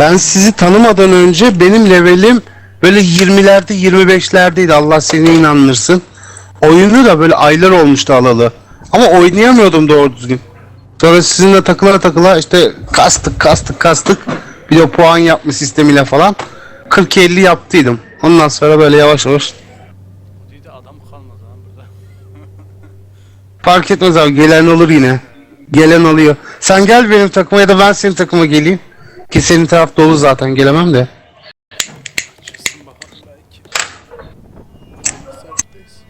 Ben sizi tanımadan önce benim levelim böyle 20'lerde 25'lerdeydi Allah seni inandırsın. Oyunu da böyle aylar olmuştu alalı. Ama oynayamıyordum doğru düzgün. Sonra sizinle takıla takıla işte kastık kastık kastık. Bir de puan yapma sistemiyle falan. 40-50 yaptıydım. Ondan sonra böyle yavaş yavaş adam kalmadı lan burada. Fark etmez abi gelen olur yine. Gelen oluyor. Sen gel benim takıma ya da ben senin takıma geleyim. Ki senin taraf dolu zaten gelemem de. Çıksın bakalım belki. Sertteyiz.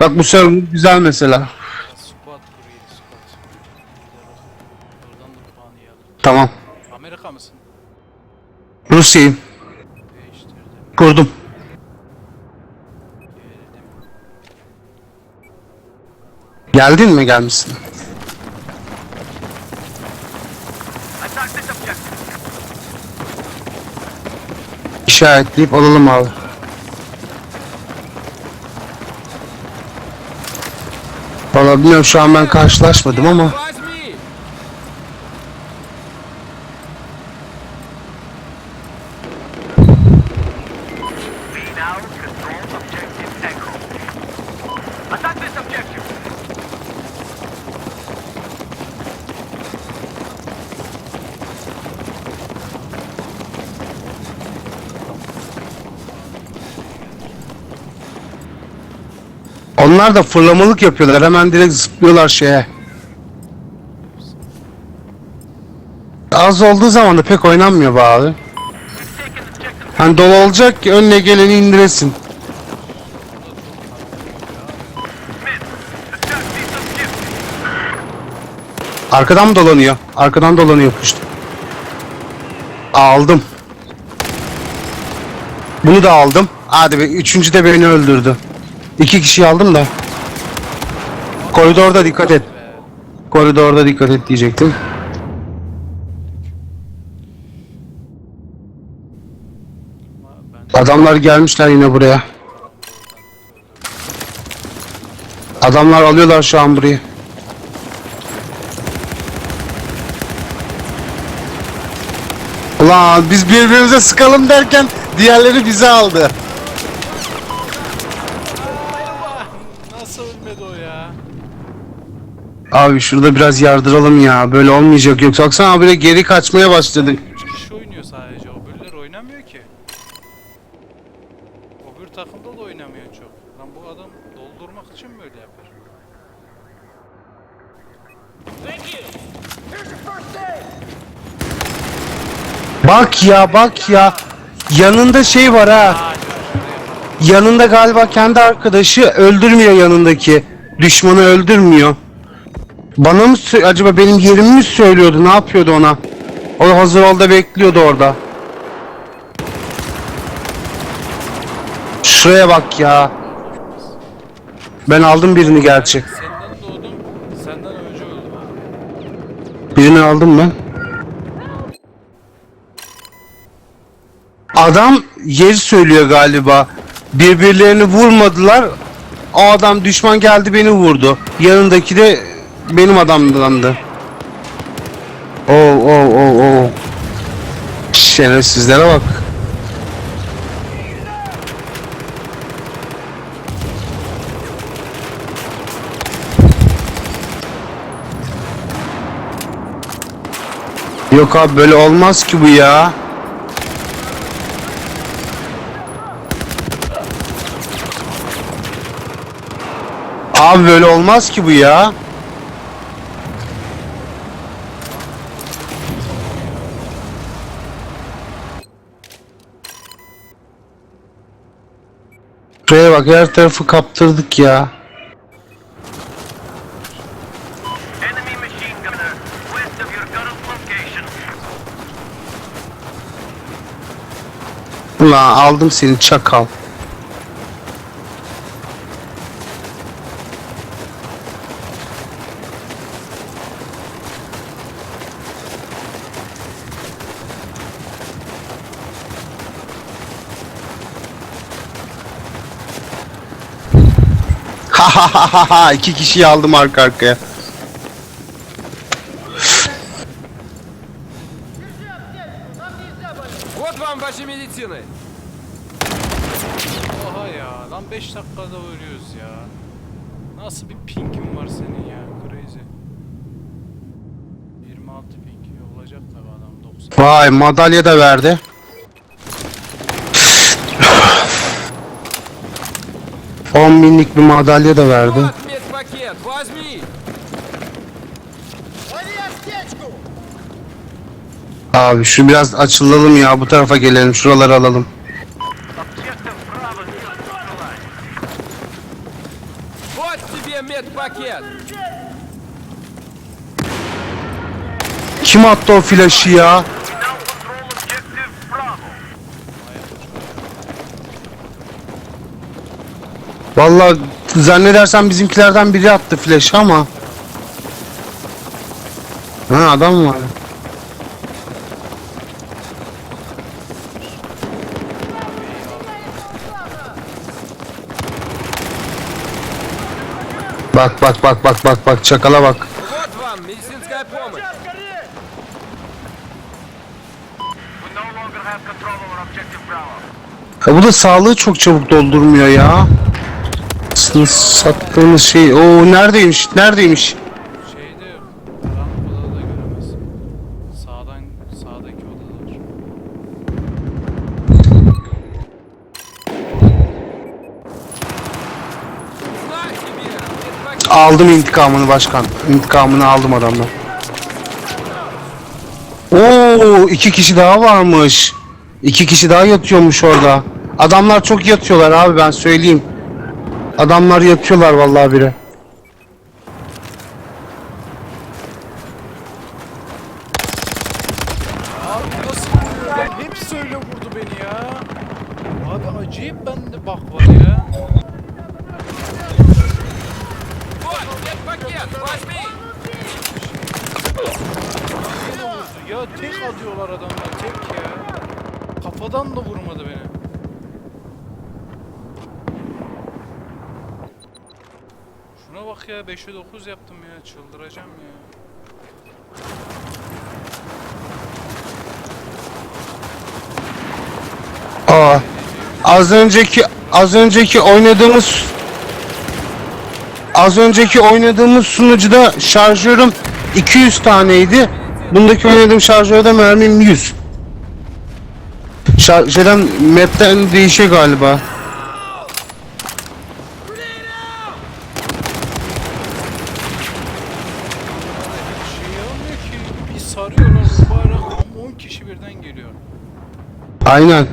Bak bu server güzel mesela. Ya squat kuruyor squat. Oradan da puanı iyi alır. Tamam. Amerika mısın? Rusya'yım. Değiştirdim. Kurdum. Geldin mi gelmişsin? İşaretleyip alalım abi. Valla bilmiyorum şu an ben karşılaşmadım ama onlar da fırlamalık yapıyorlar. Hemen direkt zıplıyorlar şeye. Az olduğu zaman da pek oynanmıyor be abi. Hani dolu olacak ki önüne geleni indiresin. Arkadan mı dolanıyor? Arkadan dolanıyor işte. Aldım. Bunu da aldım. Hadi be üçüncü de beni öldürdü. İki kişiyi aldım da. Koridorda dikkat et. Koridorda dikkat et diyecektim. Adamlar gelmişler yine buraya. Adamlar alıyorlar şu an burayı. Ulan biz birbirimize sıkalım derken diğerleri bizi aldı. Nasıl ölmedi o ya? Abi şurada biraz yardıralım ya. Böyle olmayacak yoksa baksana abi de geri kaçmaya başladık. 3 kişi oynuyor sadece. Öbürler oynamıyor ki. Öbür takımda da oynamıyor çok. Lan bu adam doldurmak için mi öyle yapar? Bak ya bak ya. Yanında şey var ha. Yanında galiba kendi arkadaşı öldürmüyor yanındaki. Düşmanı öldürmüyor. Bana mı acaba benim yerimi mi söylüyordu? Ne yapıyordu ona? O hazır ol da bekliyordu orada. Şuraya bak ya. Ben aldım birini gerçi. Senden doğdum, senden önce öldüm. Birini aldım ben. Adam yeri söylüyor galiba. Birbirlerini vurmadılar. O adam düşman geldi beni vurdu. Yanındaki de benim adamdandı. Oo oo oo oo. Şerefsizlere bak. Yok abi böyle olmaz ki bu ya. Abi böyle olmaz ki bu ya. Şuraya bak her tarafı kaptırdık ya. Ulan aldım seni çakal. İki kişi aldım arka arkaya. Вот вам ваши медицины. Oha ya lan 5 dakikada ölüyoruz ya. Nasıl bir pingin var senin ya crazy. 26 ping olacak tabi adam 90. Vay madalya da verdi. 10 binlik bir madalya da verdi. Abi şu biraz açılalım ya bu tarafa gelelim şuraları alalım. Kim attı o flaşı ya? Valla zannedersem bizimkilerden biri attı flash ama. Ha adam var. Bak bak bak bak bak bak çakala bak. Ya bu da sağlığı çok çabuk doldurmuyor ya. Sizin sattığınız şey o neredeymiş? Neredeymiş? Şeyde karanlık odada da göremezsin. Sağdan sağdaki odada. Aldım intikamını başkan. İntikamını aldım adamdan. Oo iki kişi daha varmış. İki kişi daha yatıyormuş orada. Adamlar çok yatıyorlar abi ben söyleyeyim. Adamlar yatıyorlar vallahi bire. Abi nasıl ya? Hep söyle vurdu beni ya. Abi acayip bende bak var ya. Ya tek atıyorlar adamlar tek ya. Kafadan da vurmadı beni. Bak ya 5'e 9 yaptım ya çıldıracağım ya. Aa az önceki az önceki oynadığımız az önceki oynadığımız sunucuda şarjörüm 200 taneydi. Bundaki oynadığım şarjörde mermim 100. Şar şeyden map'ten değişiyor galiba. Şey olmuyor ki bir sarıyorlar mübarek ama 10 kişi birden geliyor. Aynen.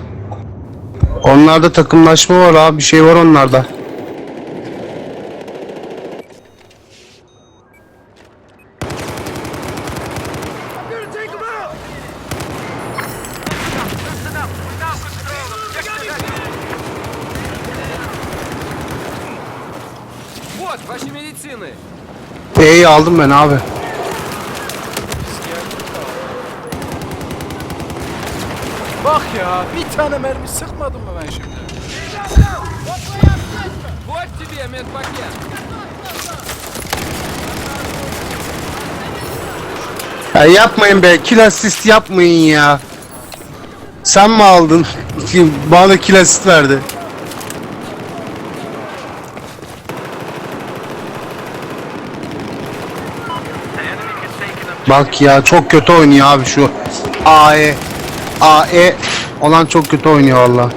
Onlarda takımlaşma var abi bir şey var onlarda. Listen up. We now control objective Вот ваши медицины! E'yi aldım ben abi. ya bir tane mermi sıkmadım mı ben şimdi? Вот тебе медпакет! Ya yapmayın be kill assist yapmayın ya. Sen mi aldın? Bana kill assist verdi. The enemy has taken objective Bak ya çok kötü oynuyor abi şu AE AE olan çok kötü oynuyor valla.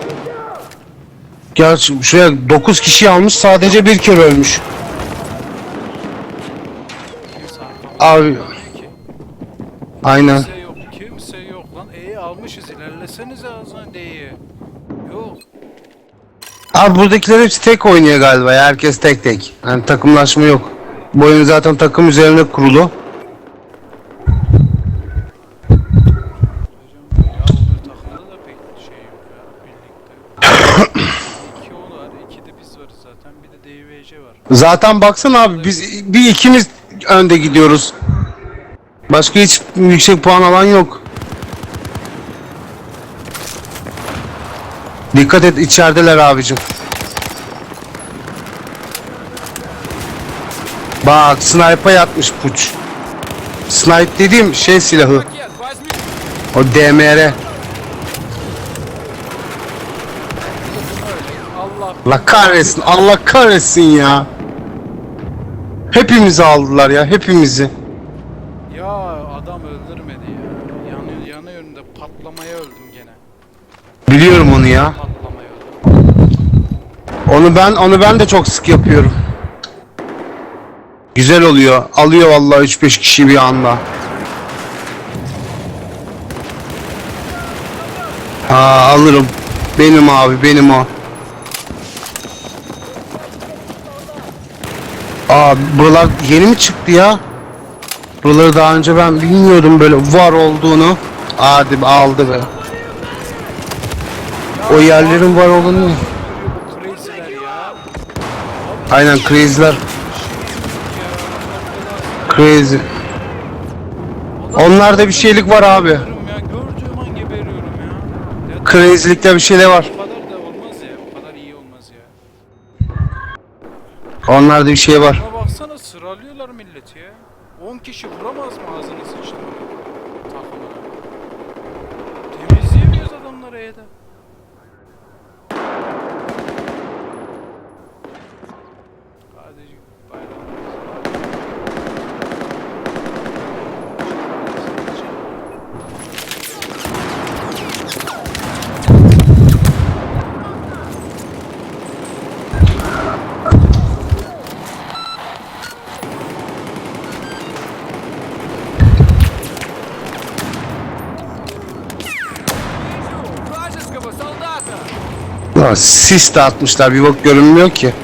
Gerçi şuraya 9 kişi almış sadece bir kere ölmüş. Abi aynen. Kimse yok, kimse yok lan. E'yi almışız ilerlesenize ağzına D'yi. Yok. Abi buradakiler hepsi tek oynuyor galiba ya herkes tek tek. Yani takımlaşma yok. Bu oyun zaten takım üzerine kurulu. Hocam ya öbür takımda da pek şey yok ya birlikte. İki o var, iki de biz varız zaten. Bir de DVC var. Zaten baksana abi biz bir ikimiz önde gidiyoruz. Başka hiç yüksek puan alan yok. Dikkat et içerideler abicim. Bak sniper yatmış puç. Snipe dediğim şey silahı. O DMR. Allah kahretsin, Allah kahretsin ya. Hepimizi aldılar ya. Hepimizi. Ya adam öldürmedi ya. Yanıyor, yanıyorum da patlamaya öldüm gene. Biliyorum onu ya. Patlamaya öldüm. Onu ben onu ben de çok sık yapıyorum. Güzel oluyor. Alıyor vallahi 3-5 kişi bir anda. Aa alırım. Benim abi benim o. Aa buralar yeni mi çıktı ya? Buraları daha önce ben bilmiyordum böyle var olduğunu. Hadi aldı be. O yerlerin var olduğunu. Aynen crazy'ler. Crazy. Onlarda bir şeylik var abi. Crazy'likte bir şeyler var. bu kadar da olmaz ya. Bu kadar iyi olmaz ya. Onlarda bir şey var. Buna baksana sıralıyorlar milleti ya. 10 kişi vuramaz mı ağzını sıçtım takımına? Temizleyemiyoruz adamları E'de. Hadi Lan sis de atmışlar bir bok görünmüyor ki.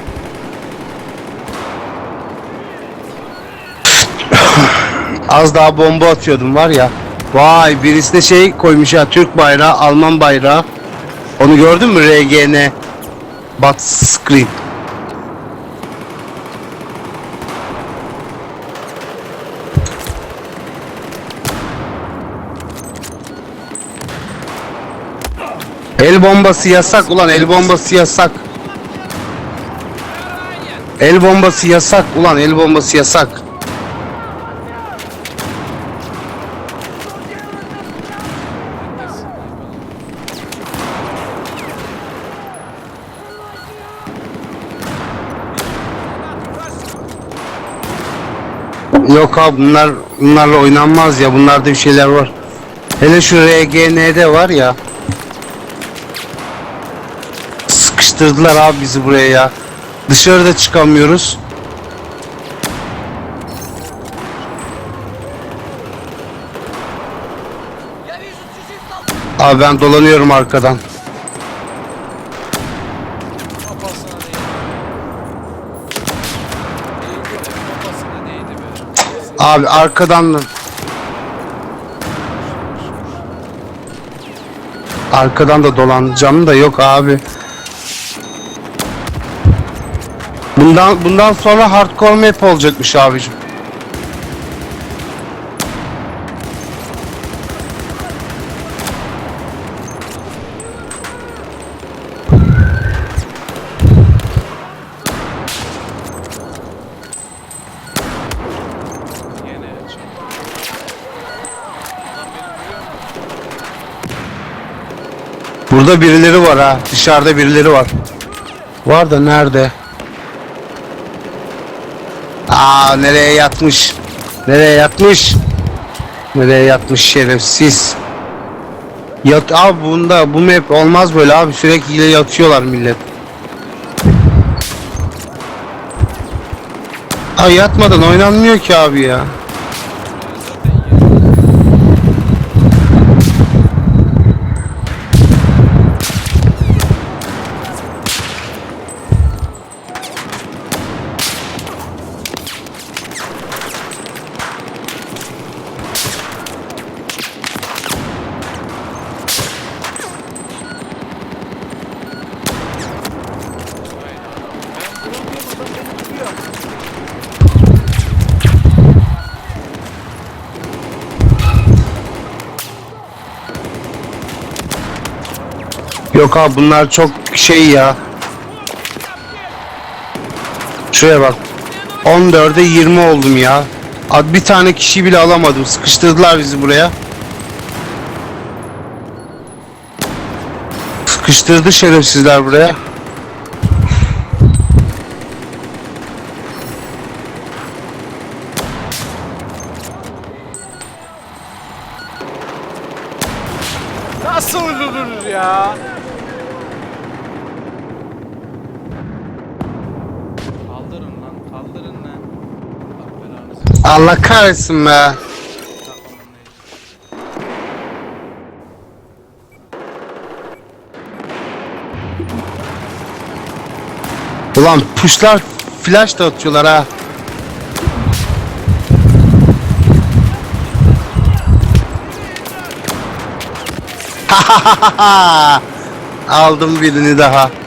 Az daha bomba atıyordum var ya. Vay birisi de şey koymuş ya Türk bayrağı, Alman bayrağı. Onu gördün mü RGN? Bat screen. Bombası yasak ulan el bombası yasak. El bombası yasak ulan el bombası yasak. Yok abi bunlar bunlarla oynanmaz ya bunlarda bir şeyler var. Hele şu RGN'de var ya. Sıkıştırdılar abi bizi buraya ya. Dışarıda çıkamıyoruz. Abi ben dolanıyorum arkadan. Abi arkadan da. Arkadan da dolanacağım da yok abi. Bundan bundan sonra hardcore map olacakmış abicim. Burada birileri var ha. Dışarıda birileri var. Var da nerede? Aa nereye yatmış? Nereye yatmış? Nereye yatmış şerefsiz? Yat abi bunda bu map olmaz böyle abi sürekli yatıyorlar millet. Ay yatmadan oynanmıyor ki abi ya. Yok abi bunlar çok şey ya. Şuraya bak. 14'e 20 oldum ya. Abi bir tane kişi bile alamadım. Sıkıştırdılar bizi buraya. Sıkıştırdı şerefsizler buraya. Nasıl öldürür ya? Allah kahretsin be. Ulan puşlar flash da atıyorlar ha. Aldım birini daha.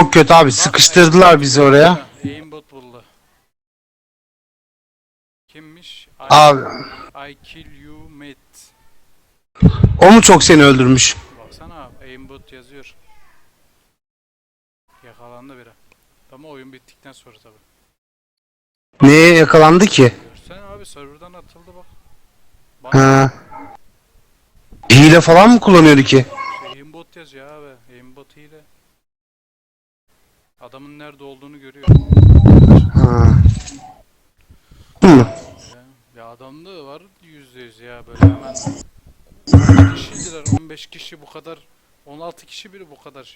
Çok kötü abi sıkıştırdılar bizi oraya. Aimbot buldu. Kimmiş? I, Abi I kill you mate. o mu çok seni öldürmüş? Baksana abi, aimbot yazıyor. Yakalandı biri. Ama oyun bittikten sonra tabi. Neye yakalandı ki? Görsene abi serverdan atıldı bak. Bana Ha. Hile falan mı kullanıyordu ki? şey, aimbot yazıyor abi. Adamın nerede olduğunu görüyor. Ha. Ya, ya adamda var yüzde yüz ya böyle hemen 15 kişiydiler 15 kişi bu kadar 16 kişi biri bu kadar şey.